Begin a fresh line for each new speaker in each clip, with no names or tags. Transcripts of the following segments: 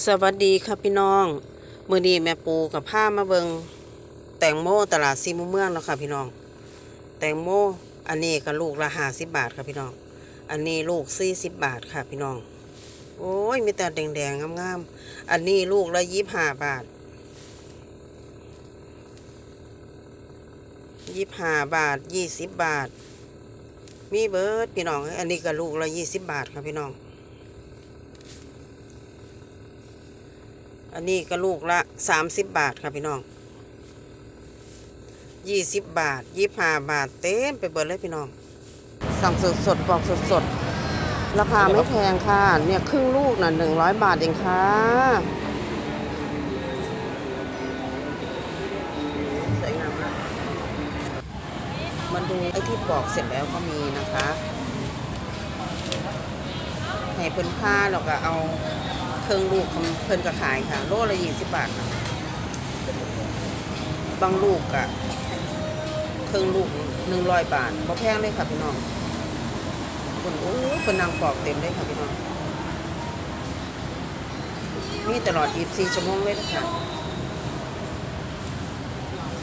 สวัสดีครับพี่น้อง มือนี้แม่ปูกับผ้ามาเบิงแตงโมตลาดซีมุมเมืองเนาะค่ะพี่น้อง แตงโมอันนี้ก็ลูกละห้าสิบบาทค่ะพี่น้อง อันนี้ลูกสี่สิบบาทค่ะพี่น้อง โอ้ยมีแต่แดงๆงามๆอันนี้ลูกละยี่ห้าบาทยี่ห้าบาทยี่สิบบาท มีเบิร์ดพี่น้อง อันนี้ก็ลูกละยี่สิบบาทค่ะพี่น้อง อันนี้ก็ลูกละสามสิบบาทค่ะพี่น้องยี่สิบบาทยี่ห้าบาทเต็มไปเบิดเลยพี่น้อง สั่งสดสดบอกสดสดราคาไม่แพงค่ะ เนี่ยครึ่งลูกน่ะหนึ่งร้อยบาทเองค่ะสวยงามมากมันดูไอ้ที่ปอกเสร็จแล้วก็มีนะคะให้เพิ่นผ้าแล้วก็เอา เครื่องลูกของเพิ่นก็ขายค่ะ โลละยี่สิบบาทค่ะบางลูกอะเครื่องลูกหนึ่งร้อยบาทบ่แพงเลยค่ะพี่น้องคนโอ้คนนางปอกเต็มเลยค่ะพี่น้อง มีตลอด 24 ชั่วโมงเลยนะคะ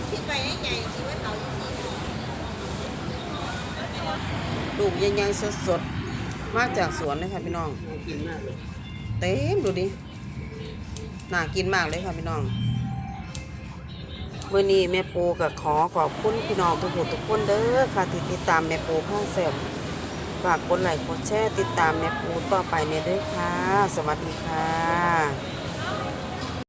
คิดไปได้ไงคิดว่าเขา
ลูกใหญ่ๆสดๆ มาจากสวนเลยค่ะพี่น้อง
กินมากเลย
เต็มดูดิ น่ากินมากเลยค่ะพี่น้องเมื่อนี้แม่ปูกับขอขอบคุณพี่น้องทุกคนทุกคนเด้อค่ะที่ติดตามแม่ปูข้างเสพฝากกดไลค์กดแชร์ติดตามแม่ปูต่อไปเนี่ยเด้อค่ะ สวัสดีค่ะ